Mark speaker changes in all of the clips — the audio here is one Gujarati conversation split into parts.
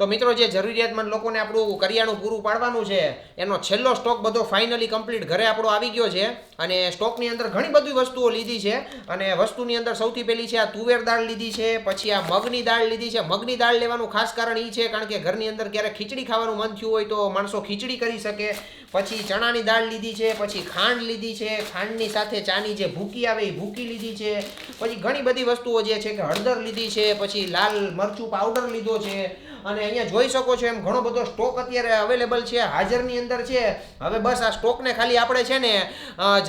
Speaker 1: તો મિત્રો જે જરૂરિયાતમંદ લોકોને આપણું કરિયાણું પૂરું પાડવાનું છે, એનો છેલ્લો સ્ટોક બધો ફાઇનલી કમ્પ્લીટ ઘરે આપણો આવી ગયો છે અને સ્ટોકની અંદર ઘણી બધી વસ્તુઓ લીધી છે અને વસ્તુની અંદર સૌથી પહેલી છે આ તુવેર દાળ લીધી છે, પછી આ મગની દાળ લીધી છે. મગની દાળ લેવાનું ખાસ કારણ એ છે કારણ કે ઘરની અંદર ક્યારેક ખીચડી ખાવાનું મન થયું હોય તો માણસો ખીચડી કરી શકે. પછી ચણાની દાળ લીધી છે, પછી ખાંડ લીધી છે. ખાંડની સાથે ચાની જે ભૂકી આવે એ ભૂકી લીધી છે. પછી ઘણી બધી વસ્તુઓ જે છે કે હળદર લીધી છે, પછી લાલ મરચું પાવડર લીધો છે. અને અહીંયા જોઈ શકો છો એમ ઘણો બધો સ્ટોક અત્યારે અવેલેબલ છે, હાજરની અંદર છે. હવે બસ આ સ્ટોકને ખાલી આપણે છે ને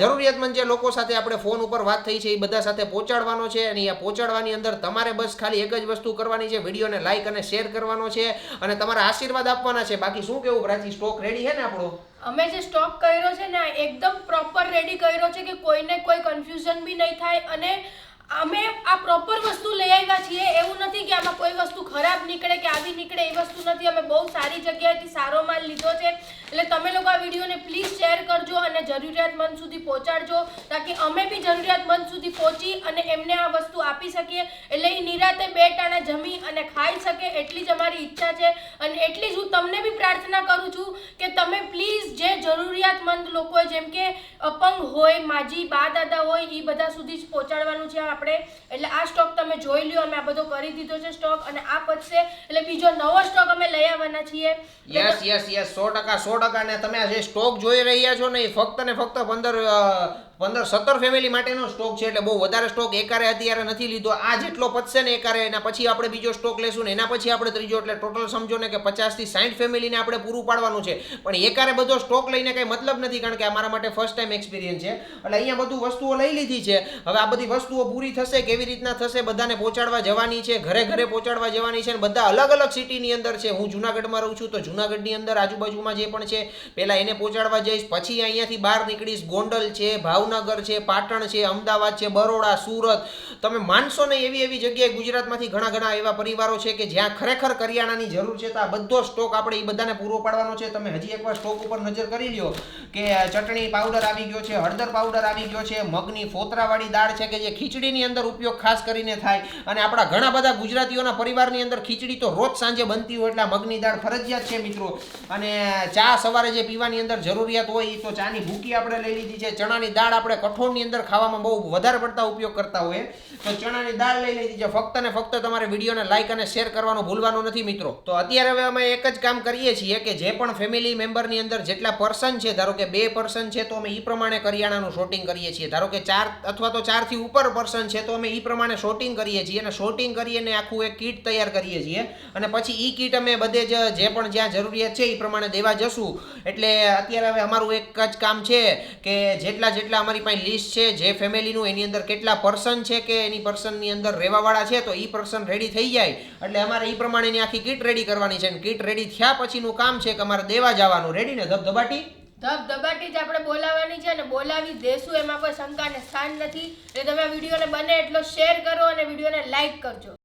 Speaker 1: જરૂરિયાતમંદ જે લોકો સાથે આપણે ફોન ઉપર વાત થઈ છે, એ બધા સાથે પહોંચાડવાનો છે અને આ પહોંચાડવાની અંદર તમારે બસ ખાલી એક જ વસ્તુ કરવાની છે, વિડીયોને લાઈક અને શેર કરવાનો છે અને તમારા આશીર્વાદ આપવાના છે. બાકી શું કેવું પ્રાચી સ્ટોક રેડી છે ને આપણો?
Speaker 2: અમે જે સ્ટોક કર્યો છે ને એકદમ પ્રોપર રેડી કર્યો છે કે કોઈને કોઈ કન્ફ્યુઝન બી નહીં થાય અને અમે આ પ્રોપર વસ્તુ લઈ આવ્યા છીએ. એવું નથી કે આમાં કોઈ નીકળે કે આવી નીકળે એ વસ્તુ નથી. અમે બહુ સારી જગ્યાએથી સારો માલ લીધો છે. એટલે તમે લોકો આ વિડીયોને પ્લીઝ શેર કરજો અને જરૂરિયાતમંદ સુધી પહોંચાડજો, તાકી અમે બી જરૂરિયાતમંદ સુધી પહોંચી અને એમને આ વસ્તુ આપી શકીએ. એટલે એ નિરાતે બે ટાણા જમી અને ખાઈ શકે એટલી જ અમારી ઈચ્છા છે. અને એટલી જ હું તમને બી પ્રાર્થના કરું છું જરૂરિયાતમંદ લોકો જેમ કે અપંગ હોય, માજી બા દાદા હોય એ બધા સુધી જ પહોંચાડવાનું છે આપણે. એટલે આ સ્ટોક તમે જોઈ લ્યો, અમે આ બધો કરી દીધો છે સ્ટોક અને આ પતશે. એટલે બીજો નવો સ્ટોક અમે લઈ આવવાના છીએ.
Speaker 1: યસ યસ યસ સો ટકા સો ટકા. ને તમે જે સ્ટોક જોઈ રહ્યા છો ને, એ ફક્ત ને ફક્ત પંદર પંદર સત્તર ફેમિલી માટેનો સ્ટોક છે એટલે બહુ વધારે સ્ટોક એકારે અત્યારે નથી લીધો. આ જેટલો પતશે ને એકારે, એના પછી આપણે બીજો સ્ટોક લેશું ને એના પછી આપણે ત્રીજો, એટલે ટોટલ સમજો ને કે પચાસથી સાઠ ફેમિલીને આપણે પૂરું પાડવાનું છે. પણ એકારે બધો સ્ટોક લઈને કંઈ મતલબ નથી, કારણ કે આ માટે ફર્સ્ટ ટાઈમ એક્સપિરિયન્સ છે. એટલે અહીંયા બધું વસ્તુઓ લઈ લીધી છે. હવે આ બધી વસ્તુઓ પૂરી થશે, કેવી રીતના થશે, બધાને પહોંચાડવા જવાની છે, ઘરે ઘરે પહોંચાડવા જવાની છે અને બધા અલગ અલગ સિટીની અંદર છે. હું જુનાગઢમાં રહું છું તો જુનાગઢની અંદર આજુબાજુમાં જે પણ છે, પહેલાં એને પહોંચાડવા જઈશ, પછી અહીંયાથી બહાર નીકળીશ. ગોંડલ છે, ભાવનગર છે, પાટણ છે, અમદાવાદ છે, બરોડા, સુરત. તમે માનશો નહીં એવી એવી જગ્યાએ ગુજરાતમાંથી ઘણા ઘણા એવા પરિવારો છે કે જ્યાં ખરેખર કરિયાણાની જરૂર છે તો આ બધો સ્ટોક આપણે એ બધાને પૂરો પાડવાનો છે. તમે હજી એકવાર સ્ટોક ઉપર નજર કરી લ્યો કે ચટણી પાવડર આવી ગયો છે, હળદર પાવડર આવી ગયો છે, મગની ફોતરાવાળી દાળ છે કે જે ખીચડીની અંદર ઉપયોગ ખાસ કરીને થાય. અને આપણા ઘણા બધા ગુજરાતીઓના પરિવારની અંદર ખીચડી તો રોજ સાંજે બનતી હોય એટલે મગની દાળ ફરજિયાત છે મિત્રો. અને ચા સવારે જે પીવાની અંદર જરૂરિયાત હોય એ તો ચાની ભૂકી આપણે લઈ લીધી છે, ચણાની દાળ આપણે કઠોળની અંદર ખાવામાં બહુ વધારે પડતા ઉપયોગ કરતા હોઈએ. તો ચણાની દાળ લઈ લીધી છે. ફક્ત ને ફક્ત તમારે વિડીયોને લાઈક અને શેર કરવાનું ભૂલવાનું નથી મિત્રો. તો અત્યારે હવે અમે એક જ કામ કરીએ છીએ કે જે પણ ફેમિલી મેમ્બરની અંદર જેટલા પર્સન છે, ધારો કે બે પર્સન છે, તો અમે એ પ્રમાણે કરિયાણાનું શોટિંગ કરીએ છીએ. ધારો કે ચાર અથવા તો ચારથી ઉપર પર્સન છે, તો અમે એ પ્રમાણે શોટિંગ કરીએ છીએ. અને શોટિંગ કરીને આખું એક કીટ તૈયાર કરીએ છીએ. અને પછી એ કીટ અમે બધે જ જે પણ જ્યાં જરૂરિયાત છે એ પ્રમાણે દેવા જશું. એટલે અત્યારે હવે અમારું એક જ કામ છે કે જેટલા જેટલા અમારી પાસે લિસ્ટ છે, જે ફેમિલીનું એની અંદર કેટલા પર્સન છે કે એની પર્સનની અંદર રહેવાવાળા છે, તો એ પર્સન રેડી થઈ જાય. એટલે અમારે એ પ્રમાણેની આખી કીટ રેડી કરવાની છે અને કીટ રેડી થયા પછીનું કામ છે કે અમારે દેવા જવાનું. રેડી ને? ધબધબાટી?
Speaker 2: ધબધબાટી જ આપણે બોલાવવાની છે અને બોલાવી દેશું, એમાં કોઈ શંકાને સ્થાન નથી. એટલે તમે વિડીયોને બને એટલો શેર કરો અને વિડીયોને લાઈક કરજો.